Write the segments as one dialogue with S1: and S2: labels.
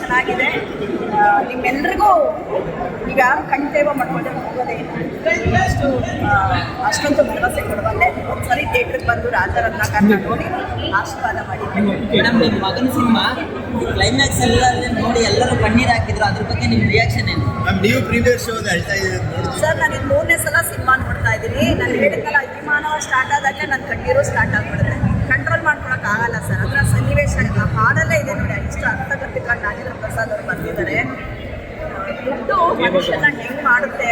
S1: ಚೆನ್ನಾಗಿದೆ. ನಿಮ್ಮೆಲ್ರಿಗೂ ಈಗ ಯಾರು ಕಣ್ತೇವ ಮಾಡ್ಕೊಂಡೆ ಹೋಗೋದೇ. ಅಷ್ಟು ಅಷ್ಟೊಂದು ಭರವಸೆ ಕೊಡಬಲ್ಲೆ ಒಂದ್ಸರಿ ಥಿಯೇಟ್ರಿಗೆ ಬಂದು ರಾಜರತ್ನಾಕರ್ನ ನೋಡಿ ಆಶೀರ್ವಾದ ಮಾಡಿದ್ದೆ
S2: ಮೇಡಮ್ ನಿಮ್ಮ ಮಗನ ಸಿನಿಮಾ ಕ್ಲೈಮ್ಯಾಕ್ಸ್ ಎಲ್ಲ ನೋಡಿ ಎಲ್ಲರೂ ಕಣ್ಣೀರು ಹಾಕಿದ್ರು. ಅದ್ರ ಬಗ್ಗೆ ನಿಮ್ಮ ರಿಯಾಕ್ಷನ್ ಏನು?
S3: ಮ್ಯಾಮ್ ನೀವು ಪ್ರೀವಿಯಸ್ ಶೋ ಅಳ್ತಾ ಇದ್ದೀರಿ
S1: ಸರ್ ನಾನು ಇದು ಮೂರನೇ ಸಲ ಸಿನಿಮಾ ನೋಡ್ತಾ ಇದ್ದೀನಿ. ನಾನು ಹೇಳಿದ್ನಲ್ಲ ಅಭಿಮಾನ ಸ್ಟಾರ್ಟ್ ಆದಾಗಲೇ ನನ್ನ ಕಣ್ಣೀರು ಸ್ಟಾರ್ಟ್ ಆಗ್ಬಿಡುತ್ತೆ. ಕಂಟ್ರೋಲ್ ಮಾಡ್ಕೊಳಕ್ ಆಗಲ್ಲ ಸರ್. ಅದರ ಸನ್ನಿವೇಶ ಆ ಹಾಡಲ್ಲೇ ಇದೆ ನೋಡಿ. ಅರ್ಥಗರ್ಭಿತವಾಗಿ ನಾಗೇಂದ್ರ ಪ್ರಸಾದ್ ಅವರು ಬಂದಿದ್ದಾರೆ. ದುಡ್ಡು ಮನುಷ್ಯನ ಹೆಂಗ್ ಮಾಡುತ್ತೆ,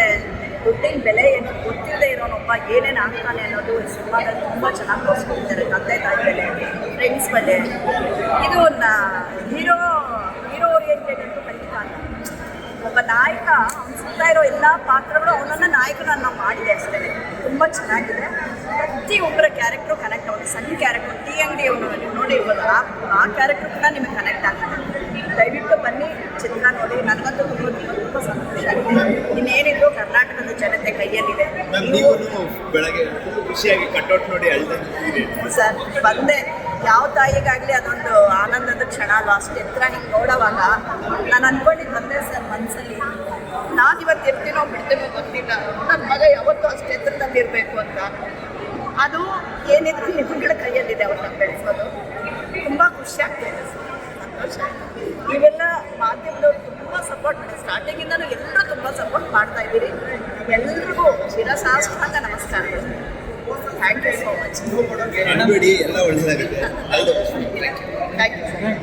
S1: ದುಡ್ಡಿನ ಬೆಲೆ ಏನು ಗೊತ್ತಿಲ್ಲದೆ ಇರೋನೊಬ್ಬ ಏನೇನು ಆಗ್ತಾನೆ ಅನ್ನೋದು ಸಿನಿಮಾದಲ್ಲಿ ತುಂಬ ಚೆನ್ನಾಗಿ ತೋರಿಸ್ಕೊಂಡಿದ್ದಾರೆ ತಂದೆ ತಾಯಿ ಬೆಲೆ ಫ್ರೆಂಡ್ಸ್ ಬೆಲೆ ಇದು ಹೀರೋ ಹೀರೋ ಓರಿಯೆಂಟೆಡ್ ಅಂತೂ ಖಂಡಿತ ಅಲ್ಲ ಒಬ್ಬ ನಾಯಕ, ಅವ್ನು ಸುತ್ತ ಇರೋ ಎಲ್ಲ ಪಾತ್ರಗಳು ಅವನನ್ನ ನಾಯಕನನ್ನ ಮಾಡಿದೆ ಅಷ್ಟೇ. ತುಂಬ ಚೆನ್ನಾಗಿದೆ. ಪ್ರತಿಯೊಬ್ಬರ ಕ್ಯಾರೆಕ್ಟ್ರು ಕನೆಕ್ಟ್ ಆಗುತ್ತೆ. ಸಣ್ಣ ಕ್ಯಾರೆಕ್ಟರ್ ಟೀ ಅಂಗಡಿ ಅವನು, ನೀವು ನೋಡಿರ್ಬೋದು, ಆ ಆ ಕ್ಯಾರೆಕ್ಟ್ರು ಕೂಡ ನಿಮಗೆ ಕನೆಕ್ಟ್ ಆಗುತ್ತೆ ತುಂಬ ಸಂತೋಷ ಇನ್ನೇನಿದ್ರು ಕರ್ನಾಟಕದ ಜನತೆ ಕೈಯಲ್ಲಿದೆ.
S3: ಬೆಳಗ್ಗೆ ಖುಷಿಯಾಗಿ ಕಟ್ಔಟ್ ನೋಡಿ
S1: ಸರ್ ಬಂದೆ. ಯಾವ ತಾಯಿಗಾಗಲಿ ಅದೊಂದು ಆನಂದದ ಕ್ಷಣ ಅಲ್ವಾ? ಅಷ್ಟು ಎತ್ತರ ಹಿಂಗೆ ನೋಡೋವಾಗ ನಾನು ಅಂದ್ಕೊಂಡಿದ್ದು ಬಂದೆ ಸರ್ ಮನಸ್ಸಲ್ಲಿ ನಾನು ಇವತ್ತು ಎತ್ತೀನೋ ಬಿಡ್ತೀನೋ ಗೊತ್ತಿಲ್ಲ ನನ್ನ ಮಗ ಯಾವತ್ತೂ ಅಷ್ಟು ಎತ್ತರದಲ್ಲಿ ಇರಬೇಕು ಅಂತ. ಅದು ಏನಿದ್ರು ನಿಮ್ಮಗಳ ಕೈಯಲ್ಲಿದೆ ಅವ್ರನ್ನ ಬೆಳೆಸೋದು. ತುಂಬ ಖುಷಿ ಆಗ್ತಾಯಿದೆ ಸರ್ ಸಂತೋಷ ನೀವೆಲ್ಲ ಮಾಧ್ಯಮದವ್ರು ತುಂಬ ಸಪೋರ್ಟ್ ಮಾಡಿ ಸ್ಟಾರ್ಟಿಂಗಿಂದನೂ ಎಲ್ಲರೂ ತುಂಬ ಸಪೋರ್ಟ್ ಮಾಡ್ತಾ ಇದ್ದೀರಿ. ಎಲ್ರಿಗೂ ಶಿರಸಾಷ್ಟಾಂಗ ನಮಸ್ಕಾರಗಳು ಥ್ಯಾಂಕ್ ಯು ಸೋ ಮಚ್
S3: ಎಲ್ಲ
S1: ಥ್ಯಾಂಕ್ ಯು